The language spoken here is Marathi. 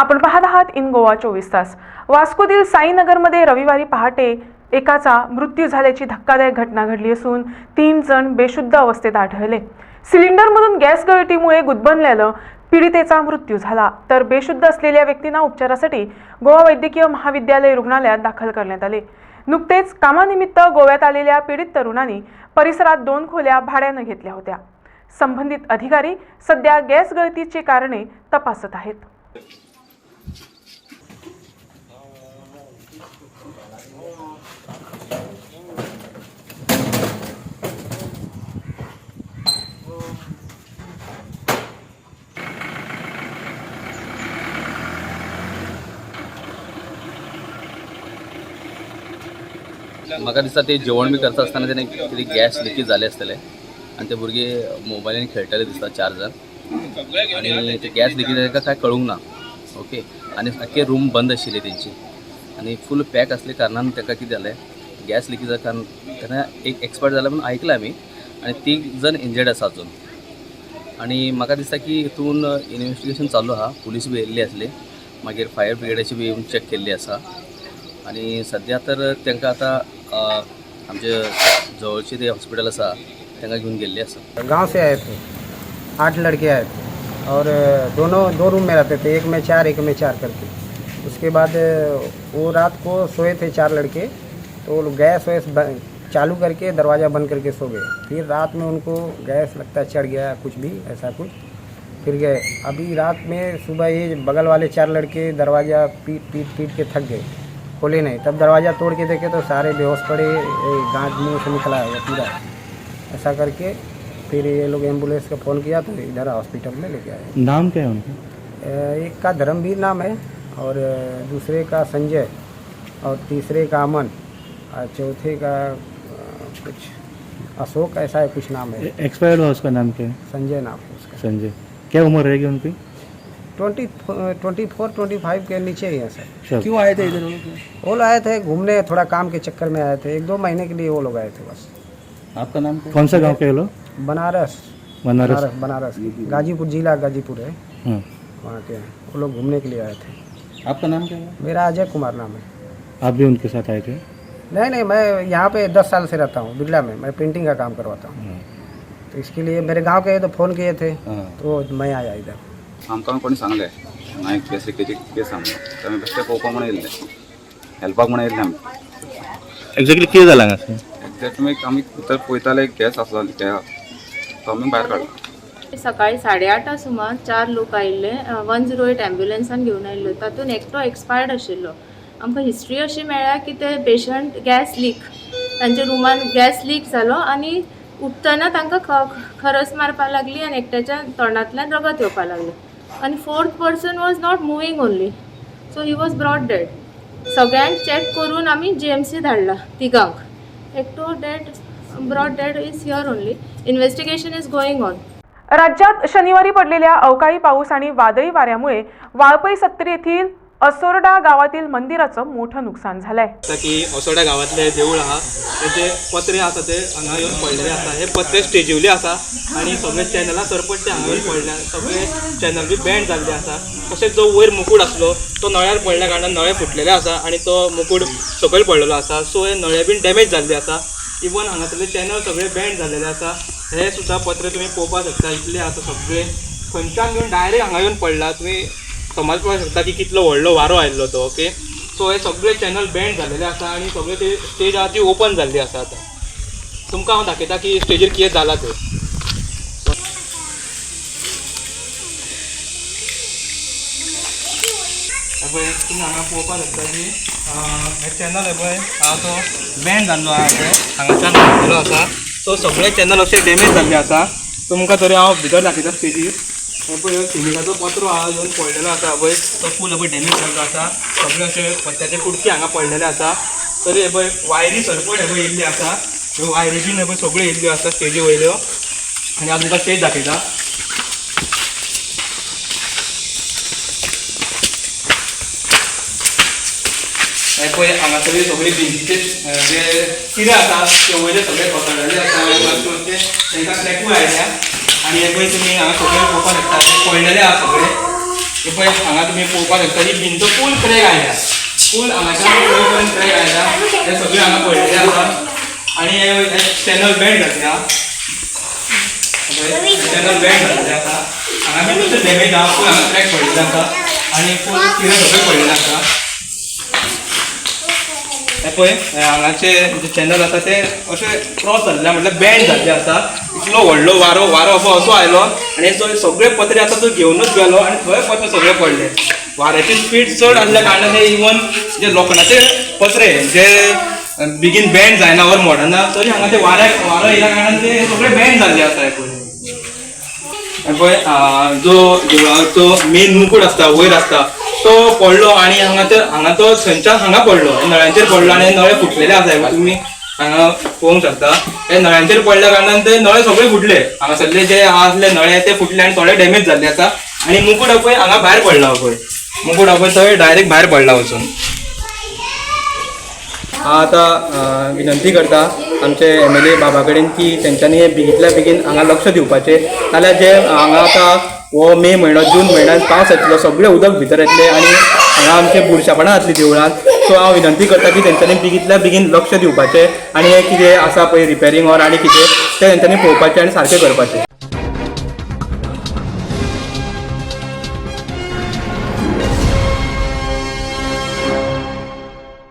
आपण पाहत आहात इन गोवा चोवीस तास. वास्कोतील साईनगरमध्ये रविवारी पहाटे एकाचा मृत्यू झाल्याची धक्कादायक घटना घडली असून तीन जण बेशुद्ध अवस्थेत आढळले. सिलेंडरमधून गॅस गळतीमुळे गुदबनलेलं पीडितेचा मृत्यू झाला. तर बेशुद्ध असलेल्या व्यक्तींना उपचारासाठी गोवा वैद्यकीय महाविद्यालय रुग्णालयात दाखल करण्यात आले. नुकतेच कामानिमित्त गोव्यात आलेल्या पीडित तरुणांनी परिसरात दोन खोल्या भाड्यानं घेतल्या होत्या. संबंधित अधिकारी सध्या गॅस गळतीची कारणे तपासत आहेत. म्हाका दिसता ते जेवण बी करता आसतना तेणे कितें गॅस लिकेज जाले आसतले आनी ते भुरगे मोबायलान खेळटाले दिसता चार जण. आनी ते गॅस लिकेज जाले काय कळूंक ना. ओके? आनी आख्खे रूम बंद आशिल्ली तेंची आनी फूल पॅक असले कारणान ताका कितें जालें गॅस लिकेजा कारण तेन्ना एक एक्सपर्ट जाला म्हणून आयकलां आमी आनी तीग जण इंजर्ड आसा अजून. आनी म्हाका दिसता की हितून इन्व्हेस्टिगेशन चालू आहा पुलीस बी येयल्ली आसली मागीर फायर ब्रिगेडाची बी येवन चॅक केल्ली आसा आणि सध्या तर तांकां आतां आमचे जवळचे ते हॉस्पिटल आसा त्यांना घेवन गेल्ली आसा गाव से आए थे. आठ लड़के आए थे. और दोनों, दो रूम में रहते थे, एक में चार, एक में चार करके। उसके बाद वो रात को सोए थे चार लड़के तो वो गैस वैस चालू करके दरवाज़ा बंद करके सो गए। फिर रात में उनको गैस लगता है चढ़ गया, कुछ भी, ऐसा कुछ। फिर गए। अभी रात में सुबह ये बगल वाले चार लड़के दरवाज़ा पीट पीट पीट के थक गए, खोले नहीं। तब दरवाज़ा तोड़ के देखे तो सारे बेहोश पड़े गांठ मुँह से निकला है, पूरा। ऐसा करके फिर ये लोग एंबुलेंस का फ़ोन किया तो इधर हॉस्पिटल में लेके आए। नाम क्या है उनका? एक का धर्मवीर नाम है और दूसरे का संजय और तीसरे का अमन और चौथे का कुछ अशोक ऐसा है कुछ नाम है। एक्सपायर्ड हुआ उसका नाम क्या है? संजय नाम है उसका। संजय। क्या उम्र रहेगी उनकी? Twenty twenty four twenty five के नीचे ही है सर। क्यों आए थे इधर? वो लोग आए थे घूमने थोड़ा काम के चक्कर में आए थे। एक दो महीने के लिए वो लोग आए थे बस। आपका नाम कौन सा गाँव के लोग? बनारस। बनारस। बनारस गाजीपुर जिला गाजीपुर है। हाँ। वहाँ के वो लोग घूमने के लिए आए थे। आपका नाम क्या है? मेरा अजय कुमार नाम है। आप भी उनके साथ आए थे? नहीं नहीं मैं यहाँ पे दस साल से रहता हूँ बिरला में। मैं पेंटिंग का काम करवाता हूँ। हाँ। तो इसके लिए मेरे गाँव के तो फ़ोन किए थे हाँ। तो मैं आया इधर। आमकां कोणी सांगलें। केस केस हेल्पाक कितें जालां हांगा एक्झॅक्ट मागीर आमी भितर गॅस असला त्या तो आमी भायर सकाळी साडेआठा सुमार चार लोक आयिल्ले वन झिरो एट ॲम्ब्युलन्सान घेवन आयिल्लो तातूंत एकटो एक्सपायर्ड आशिल्लो. आमकां हिस्ट्री अशी मेळ्ळ्या की ते पेशंट गॅस लीक तांच्या रुमान गॅस लीक जालो आनी उठतना तांकां ख खरस मारपाक लागली आनी एकट्याच्या तोंडांतल्यान रगत येवपाक लागली. आनी fourth person was not moving only so he was brought dead. सगळ्यांक चॅक करून आमी जी एम सी धाडला तिगांक एकटो dead brought dead is here only investigation is going on राज्यात शनिवारी पडलेल्या अवकाळी पाऊस आणि वादळी वाऱ्यामुळे वाळपई सत्तरी येथील असोरडा गावातील मंदिराचं मोठं नुकसान झालंय. आसा की असोड्या गावातले देवूळ आहा तेचे पत्रे आसा ते हांगा येवन पडलेले आसा हे पत्रे स्टेजिवले आसा आनी सगळे चॅनलां सरपटचे हांगा येवन पडल्या सगळे चॅनल बी बँड जाल्ले आसा तशेंच जो वयर मुकूड आसलो तो नळ्यार पडल्या कारणान नळे फुटलेले आसा आनी तो मुकूड सकयल पडलेलो आसा सो हे नळे बीन डॅमेज जाल्ले आसा इवन हांगासरले चॅनल सगळे बँड जाल्लेले आसा हे सुद्दां पत्रे तुमी पळोवपाक शकता इतले आसा सगळे खंयच्यान येवन डायरेक्ट हांगा येवन पडला. तुमी समजपाक शकता की कितलो व्हडलो वारो आयिल्लो तो ओके सो हे सगळे चॅनल बँड जाल्लेले आसा आनी सगळे ते स्टेज आहा ती ओपन जाल्ली आसा आतां. तुमकां हांव दाखयता की स्टेजीर कितें जाला ते. पळय तुमी हांगा पळोवपाक शकता की हे चॅनल हे पळय हा तो बँड जाल्लो आहा ते हांगाच्यान आसा. सो सगळे चॅनल अशे डॅमेज जाल्ले आसा. तुमकां तरी हांव भितर दाखयता स्टेजीर पळय सिमिटाचो पत्रो आहा येवन पडलेलो आसा पळय तो फूल पळय डॅमेज जाल्लो आसा सगळे अशे पत्त्याचे कुडकी हांगा पडलेले आसा तरी हे पळय वायरी सरपट हे पळय येयल्ली आसा ह्यो वायरी बीन हे पळय सगळ्यो येयल्ल्यो आसा स्टेजी वयल्यो आनी हांव तुमकां स्टेज दाखयता हे पळय हांगासरली सगळी भिंतीचे जे कितें आसा ते वयले सगळे कोसळलेले आसा आनी तांकां ट्रॅकूय आयल्या आनी हे पळय तुमी हांगा सगळे पळोवपाक शकता ते पडलेले आहा सगळे. हे पळय हांगा तुमी पळोवपाक शकता ही भिंत फूल क्रॅक आयल्या फूल हांगाच्यान वयर पर्यंत क्रॅक आयल्या हे सगळे हांगा पडलेले आसा आणि हे चॅनल बँड घातल्या चॅनल बँड घातले आसा हांगा बी तशें डॅमेज आहा फूल हांगा क्रॅक पडलेले आसा आणि फूल कितें सगळे पडलेले आसा हे. पळय हांगाचे जे चॅनल आसा ते अशे क्रॉस जाल्ले म्हटल्यार बँड जाल्ले आसा इतलो व्हडलो वारो वारो असो असो आयलो. आनी तो सगळे पत्रे आसा तो घेवनूच गेलो आनी थंय पत्रे सगळे पडले. वाऱ्याची स्पीड चड आसल्या कारणान हे इवन जे लोखणाचे पत्रे जे बेगीन बँड जायना वर मोडना तरी हांगा ते वाऱ्याक वारो येयल्या कारणान ते सगळे बँड जाल्ले आसा हे पळय पळय जो देवळाचो मेन मुकूट आसता वयर आसता तो पडलो आणि हांगा तर हांगा तो थंयच्यान हांगा पडलो. नळ्यांचेर पडलो आणि नळे फुटलेले आसा तुमी तुम्ही. हांगा पळोवंक शकता. हे नळ्यांचेर पडल्या कारणान ते नळे सगळे फुटले. हांगासरले जे आसले नळे ते फुटले आणि थोडे डॅमेज जाल्ले आसा आणि मुकूट आपय हांगा भायर पडला हो पळय. मुकूट आपय थंय डायरेक्ट भायर पडला वचून. हांव आतां विनंती करता आमचे एम एल ए बाबा कडेन की तेंच्यांनी बेगींतल्या बेगीन हांगा लक्ष दिवपाचें. नाल्यार जे हांगा आतां हो मे म्हयनो जून म्हयन्यात पावस येतलो सगळें उदक भितर येतलें आनी हांगा आमचे बुरशेपणां जातलीं देवळांत. सो हांव विनंती करता की तेंच्यांनी बेगींतल्या बेगीन लक्ष दिवपाचें आनी हें कितें आसा पळय रिपेरींग ऑर आनी कितें तें तेंच्यांनी पळोवपाचें आनी सारकें करपाचें.